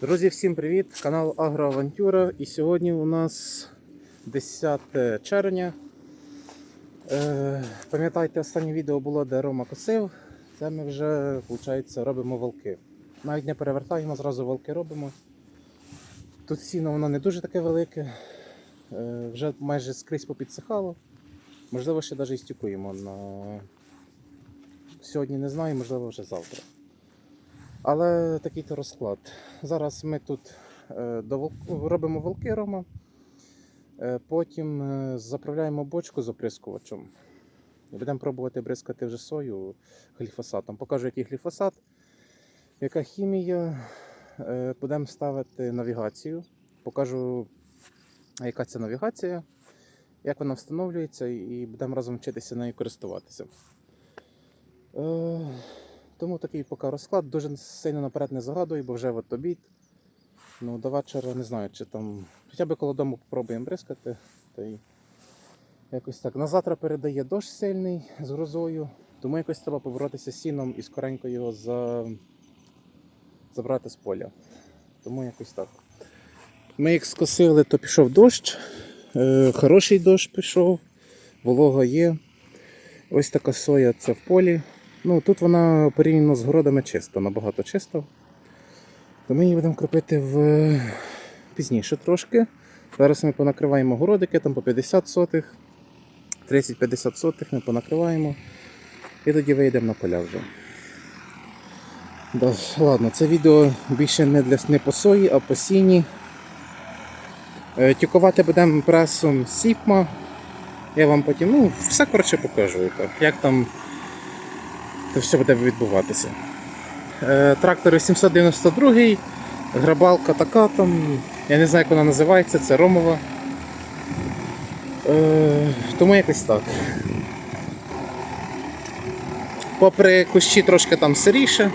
Друзі, всім привіт! Канал Агроавантюра. І сьогодні у нас 10 червня. Е, пам'ятаєте, останнє відео було, де Рома косив. Це ми вже, виходить, робимо волки. Навіть не перевертаємо, зразу волки робимо. Тут сіно воно не дуже таке велике, е, вже майже скрізь попідсихало. Можливо, ще навіть і стікуємо на сьогодні не знаю, можливо, вже завтра. Але такий то розклад. Зараз ми тут е, робимо волки рома, е, потім е, заправляємо бочку з оприскувачем. Будемо пробувати бризкати вже сою гліфосатом. Покажу, який гліфосат, яка хімія. Будемо ставити навігацію. Покажу, яка це навігація, як вона встановлюється, і будемо разом вчитися нею користуватися. Тому такий поки розклад. Дуже сильно наперед не загадую, бо вже от обід. Ну, до вечора не знаю, чи там. Хоча б коло дому попробуємо бризкати. Та й якось так. На завтра передає дощ сильний з грозою. Тому якось треба поборотися з сіном і скоренько його за... забрати з поля. Тому якось так. Ми як скосили, то пішов дощ. Е, хороший дощ пішов, волога є. Ось така соя це в полі. Ну, тут вона порівняно з городами чиста, набагато чиста. То ми її будемо кропити в... пізніше трошки. Зараз ми понакриваємо городики там по 50 сотих, 30-50 сотих ми понакриваємо. І тоді вийдемо на поля вже. Да, ладно, це відео більше не для не по сої, а по сіні. Е, Тюкувати будемо пресом Сіпма. Я вам потім ну, все коротше покажу, як там це все буде відбуватися. Е, трактор 892, грабалка така там, я не знаю, як вона називається, це Ромова. Е, тому якось так. Попри кущі трошки там сиріше.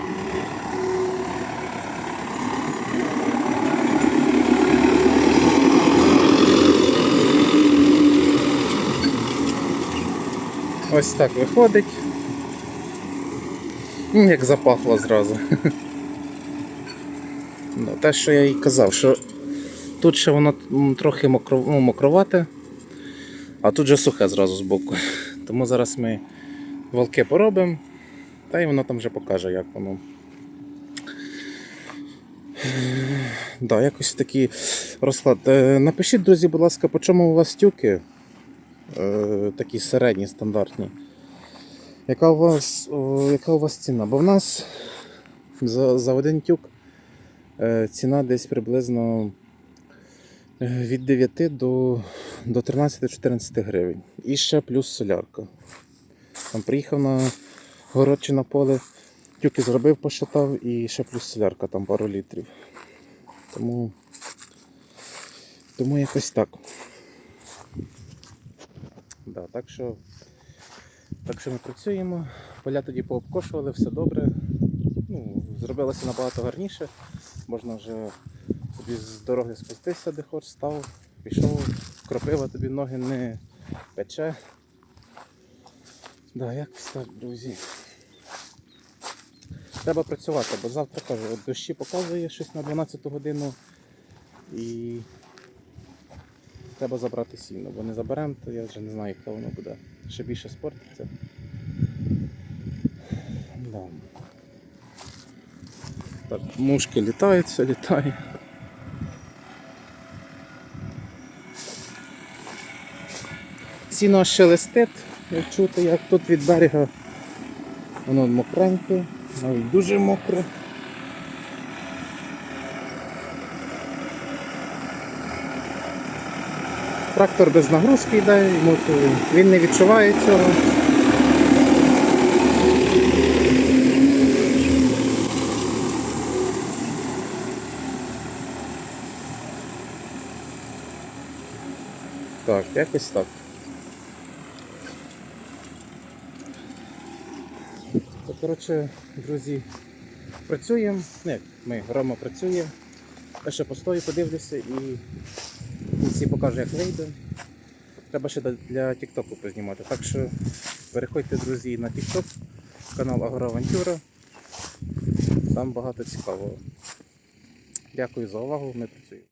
Ось так виходить. Як запахло зразу. Ну, Те, що я їй казав, що тут ще воно трохи ну, мокровате, а тут же сухе зразу з боку. Тому зараз ми волки поробимо, та й воно там вже покаже, як воно. Да, якось такий розклад. Е, Напишіть, друзі, будь ласка, по чому у вас тюки? Е, такі середні, стандартні. Яка у вас, яка у вас ціна? Бо в нас за, за один тюк е, ціна десь приблизно е, від 9 до, до 13-14 гривень. І ще плюс солярка. Там приїхав на город чи на поле, тюки зробив, пошатав і ще плюс солярка, там пару літрів. Тому, тому якось так. Да, так що так що ми працюємо, поля тоді пообкошували, все добре. Ну, зробилося набагато гарніше. Можна вже собі з дороги спуститися, де хоч став, пішов, кропива тобі ноги не пече. Да, якось так, друзі. Треба працювати, бо завтра кажу, от дощі показує щось на 12 годину і треба забрати сіно, бо не заберемо, то я вже не знаю, яке воно буде. Ще більше спортиться. Да. Так, мушки літають, все літає. Сіно шелестить, як чути, як тут від берега. Воно мокреньке, навіть дуже мокре. Трактор без нагрузки йде, він не відчуває цього. Так, якось так. Коротше, друзі, працюємо. Не, ми, Рома працює. Я ще постою, подивлюся і в покажу, як вийде. Треба ще для Тіктоку познімати. Так що переходьте, друзі, на Тікток, канал Агроавантюра. Там багато цікавого. Дякую за увагу. Ми працюємо.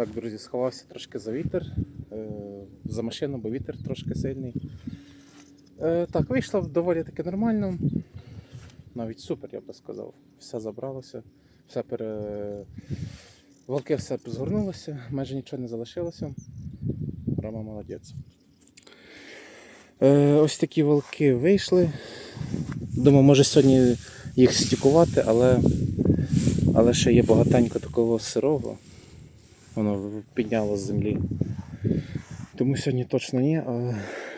Так, друзі, сховався трошки за вітер, е, за машину, бо вітер трошки сильний. Е, Так, вийшло доволі таки нормально. Навіть супер, я би сказав. Все забралося, все пере... Волки все згорнулося, майже нічого не залишилося. Рома молодець. Е, Ось такі волки вийшли. Думаю, може сьогодні їх стікувати, але, але ще є багатенько такого сирого. Воно підняло з землі. Тому сьогодні точно ні, а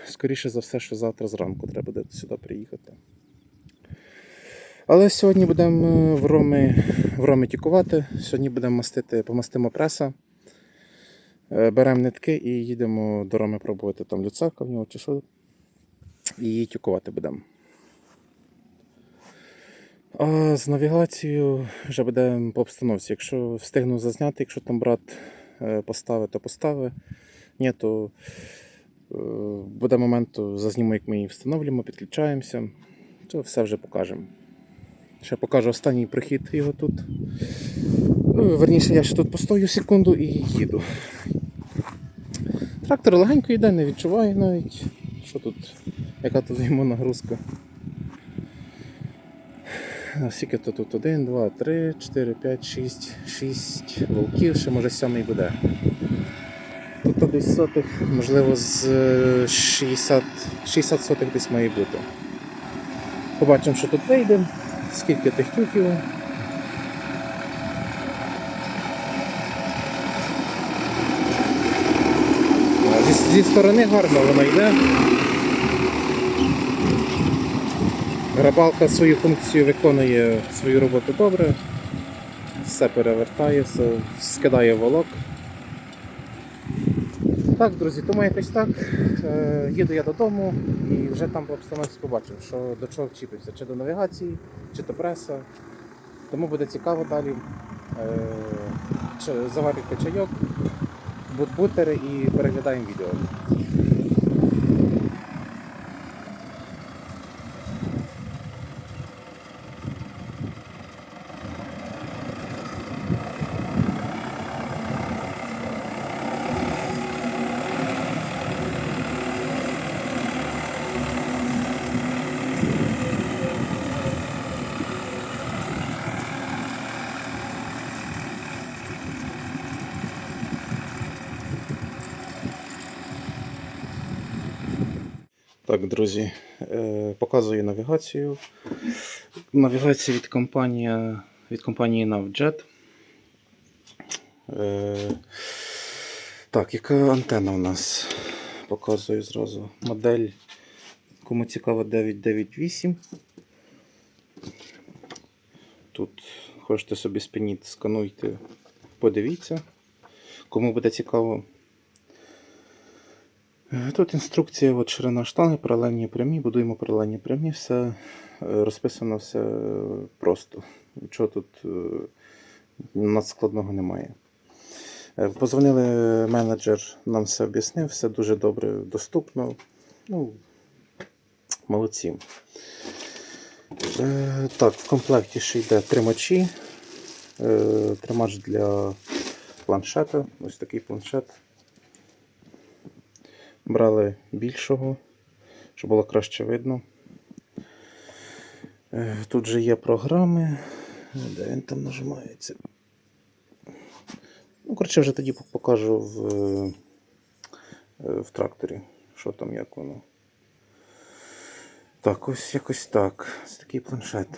скоріше за все, що завтра зранку треба буде сюди приїхати. Але сьогодні будемо в Роми, в Роми тікувати. Сьогодні будемо мастити, помастимо преса. Е, Беремо нитки і їдемо до Роми пробувати там люцака в нього чи що. І її тюкувати будемо. А з навігацією вже буде по обстановці. Якщо встигну зазняти, якщо там брат е, поставить, то поставить. Ні, то е, буде момент, то зазніму, як ми її встановлюємо, підключаємося. То все вже покажемо. Ще покажу останній прихід його тут. Ну, Верніше, я ще тут постою секунду і їду. Трактор легенько йде, не відчуває навіть. Що тут, яка тут йому нагрузка. А Скільки то тут? 1, 2, 3, 4, 5, 6, 6 волків, ще може сьомий буде. Тут десь сотих, можливо, з е, 60, 60 сотих десь має бути. Побачимо, що тут вийде, скільки тих тюків. Зі, зі сторони гарно воно йде. Грабалка свою функцію виконує свою роботу добре. Все перевертає, все скидає волок. Так, друзі, тому якось так. Е, Їду я додому і вже там по обстановці побачив, що до чого вчіпився, чи до навігації, чи до преса. Тому буде цікаво далі. Е, Заварюйте чайок, бут-бутери і переглядаємо відео. Так, друзі, е, показую навігацію. Навігація від компанії, від компанії NavJet. Е, Так, яка антенна у нас? Показую зразу. Модель, кому цікаво, 998. Тут хочете собі спиніть, скануйте, подивіться. Кому буде цікаво. Тут інструкція, от ширина штанги, паралельні прямі, будуємо паралельні прямі, все е, розписано все е, просто. Нічого тут е, надскладного немає. Позвонили менеджер, нам все об'яснив, все дуже добре доступно. Ну, молодці. Так, в комплекті ще йде тримачі. Тримач для планшета. Ось такий планшет. Брали більшого, щоб було краще видно. Е, Тут же є програми. Де він там нажимається? Ну, коротше, вже тоді покажу в, е, в тракторі, що там, як воно. Так, ось якось так. Ось такий планшет.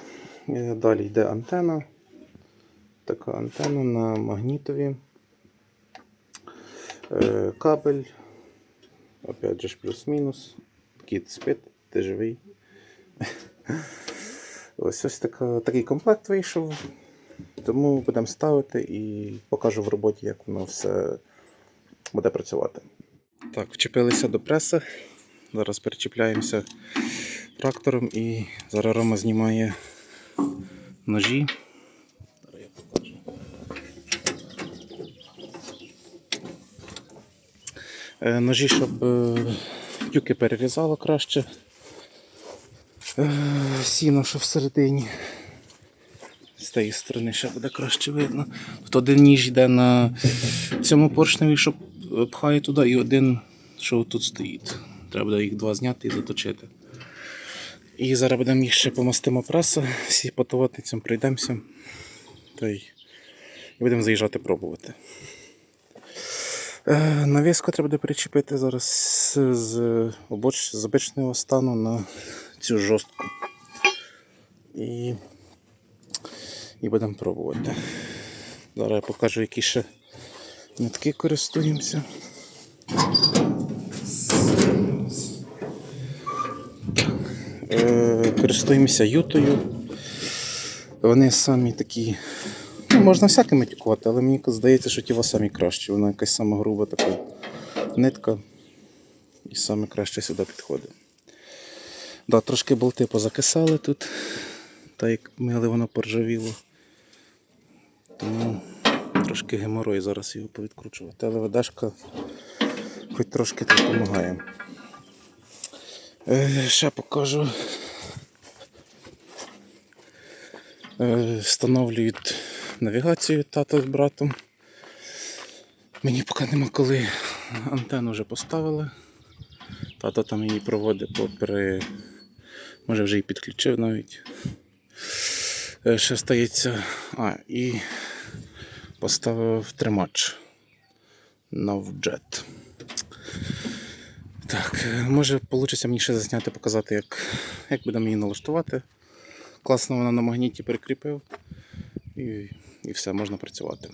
Е, Далі йде антена. Така антена на магнітові. Кабель. Опять же плюс-мінус. Кіт спит, ти живий. Ось ось така, такий комплект вийшов. Тому будемо ставити і покажу в роботі, як воно все буде працювати. Так, вчепилися до преси. Зараз перечіпляємося трактором і зараз Рома знімає ножі. Зараз я покажу. Е, Ножі, щоб е, тюки перерізало краще. Е, Сіно, що всередині. З тієї сторони ще буде краще видно. Тут один ніж йде на цьому поршневі, що пхає туди, і один, що тут стоїть. Треба буде їх два зняти і заточити. І зараз будемо їх ще помастимо преса, всі по товатницям пройдемося. Та й будемо заїжджати пробувати. Е, Навіску треба буде причепити зараз з, обоч, з обичного стану на цю жорстку. І, і будемо пробувати. Зараз я покажу, які ще нитки користуємося. Е, Користуємося ютою. Вони самі такі. Можна всякими тікувати, але мені здається, що ті самі кращі. Вона якась сама груба така нитка. І саме краще сюди підходить. Да, трошки болти позакисали тут, так як мили воно поржавіло. Тому трошки геморой зараз його повідкручувати. Але ведешка хоч трошки допомагає. Е, ще покажу. Е, встановлюють навігацію тато з братом. Мені поки нема коли антенну вже поставили. Тато там її проводить попри. Може вже і підключив навіть. Е, Ще стається. А, і поставив тримач Навджет. Так, е, може вийде мені ще засняти, показати, як, як будемо її налаштувати. Класно вона на магніті перекріпив. І, і все, можна працювати.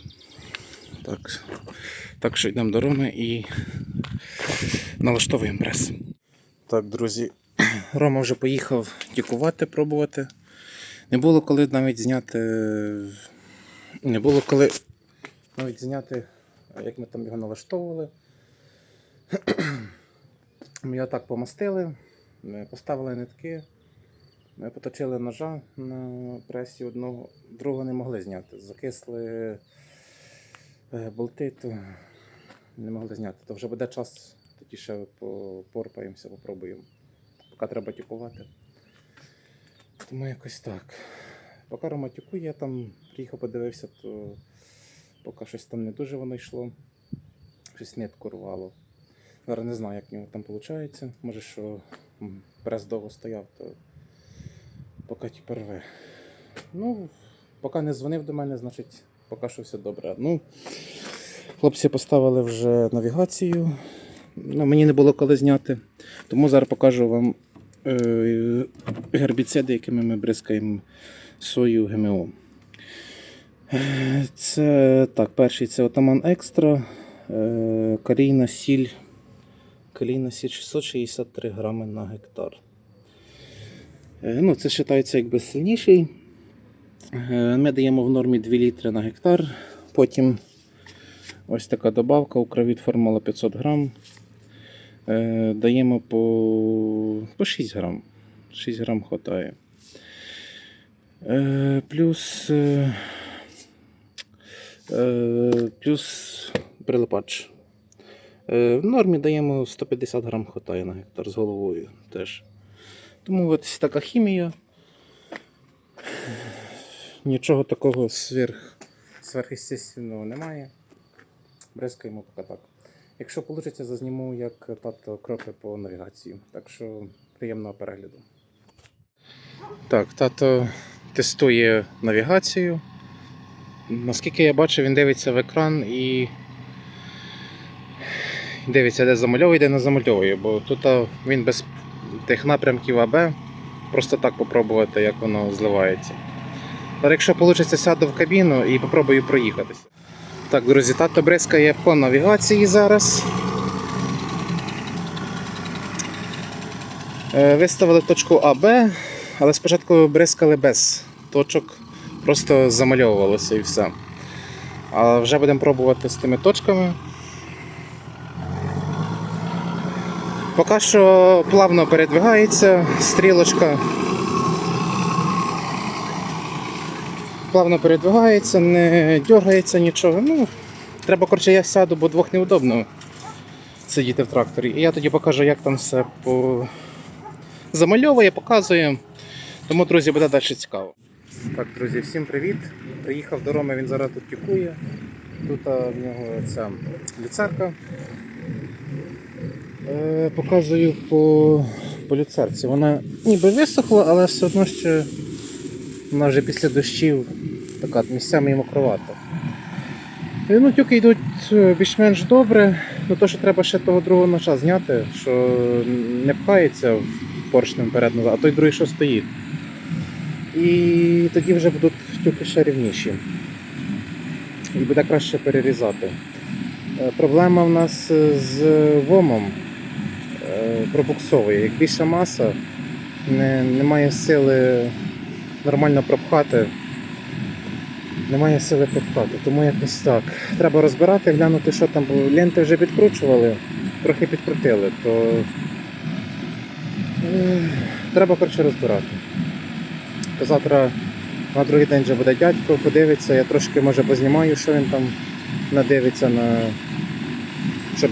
Так, так що йдемо до Роми і налаштовуємо прес. Так, друзі, Рома вже поїхав тікувати, пробувати. Не було коли навіть зняти. Не було коли навіть зняти, як ми там його налаштовували. Ми його так помастили, поставили нитки, ми поточили ножа на пресі одного, другого не могли зняти. Закисли е, болти, то не могли зняти. То вже буде час, тоді ще попорпаємося, попробуємо. Поки треба тюкувати. Тому якось так. Поки Рома тюкує, я там приїхав, подивився, то поки щось там не дуже воно йшло. Щось нитку рвало. Зараз не знаю, як в нього там виходить. Може, що прес довго стояв, то поки тепер рве. Ну, поки не дзвонив до мене, значить, поки що все добре. Ну, хлопці поставили вже навігацію. Ну, мені не було коли зняти. Тому зараз покажу вам е, гербіциди, якими ми бризкаємо сою ГМО. Це так, перший це Отаман Екстра, е, калійна сіль. Калійна сіль 663 грами на гектар. Е, Ну, це вважається якби сильніший. Е, Ми даємо в нормі 2 літри на гектар. Потім ось така добавка Укровіт формула 500 грам. Е, Даємо по, по 6 грам. 6 грам хватає. Плюс, плюс прилипач. В нормі даємо 150 грам хватає на гектар з головою теж. Тому ось така хімія. Нічого такого сверх, сверхъестественного немає. Бризкаємо поки так. Якщо вийде, зазніму, як тато кропи по навігації. Так що приємного перегляду. Так, тато тестує навігацію. Наскільки я бачу, він дивиться в екран і дивиться, де замальовує, де не замальовує, бо тут він без тих напрямків АБ. Просто так попробувати, як воно зливається. Але якщо вийде, сяду в кабіну і попробую проїхатися. Так, друзі, тато бризкає по навігації зараз. Е, Виставили точку АБ, але спочатку бризкали без точок, просто замальовувалося і все. А вже будемо пробувати з тими точками. Поки що плавно передвигається стрілочка. Плавно передвигається, не дергається нічого. Ну, треба, коротше, я сяду, бо двох неудобно сидіти в тракторі. І я тоді покажу, як там все по... замальовує, показує. Тому, друзі, буде далі цікаво. Так, друзі, всім привіт. Приїхав до Роми, він зараз тут тікує. Тут в нього ця люцерка. Е, показую по, по люцерці. Вона ніби висохла, але все одно ще вона вже після дощів така місцями і мокровата. Е, Ну, тюки йдуть е, більш-менш добре, ну то, що треба ще того другого ножа зняти, що не пхається в поршнем вперед назад, а той другий, що стоїть. І тоді вже будуть тюки ще рівніші. І буде краще перерізати. Проблема в нас з вомом пробуксовує. Як більша маса, не, немає сили нормально пропхати. Немає сили пропхати, тому якось так. Треба розбирати, глянути, що там, бо ленти вже підкручували, трохи підкрутили, то е, треба коротше розбирати. То завтра на другий день вже буде дядько, подивиться, я трошки може познімаю, що він там надивиться на щоб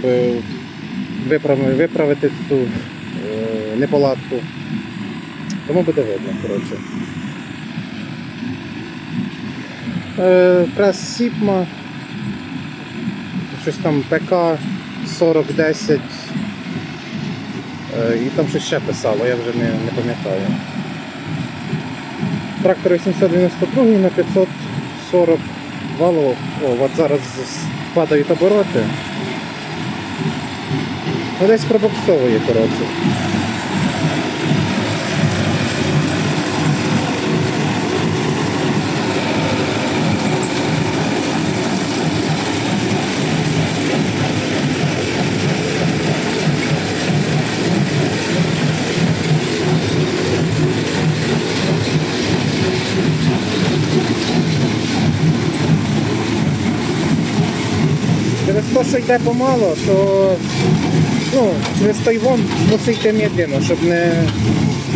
виправити, ту е, неполадку. Тому буде видно, коротше. Е, прес Сіпма, щось там ПК 4010. Е, і там щось ще писало, я вже не, не пам'ятаю. Трактор 892 на 540 валов. О, от зараз падають обороти. Ну, десь пробуксовує, коротше. Через йде помало, то ну, через той вон мусить медленно, щоб не,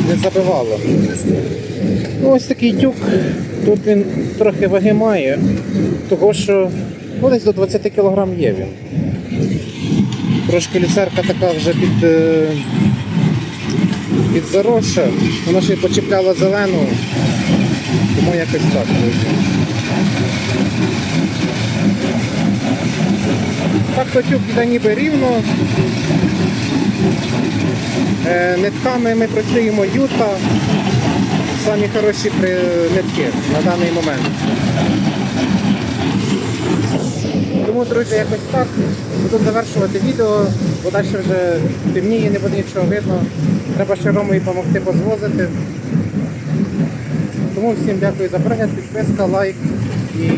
не забивало. Ну, ось такий тюк. Тут він трохи ваги має, того що ну, десь до 20 кг є він. Трошки люцерка така вже під, е, під заросша, вона ще й почіпляла зелену, тому якось так. Так то тюк іде ніби рівно. Е, Нитками ми працюємо юта. Самі хороші нитки на даний момент. Тому, друзі, якось так. Буду завершувати відео, бо далі вже темніє, не буде нічого видно. Треба ще Ромою допомогти позвозити. Тому всім дякую за перегляд, підписка, лайк і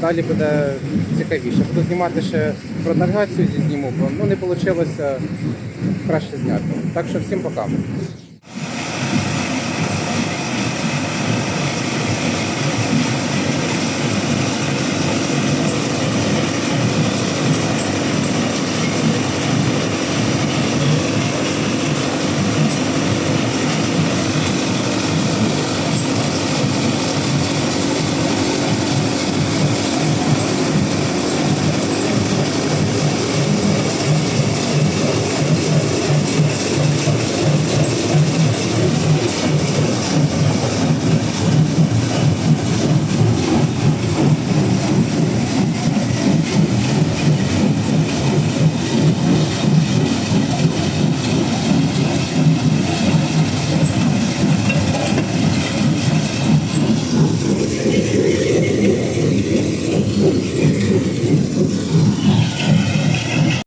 далі буде цікавіше. Буду знімати ще про навігацію зі зніму, бо ну, не вийшло краще зняти. Так що всім пока.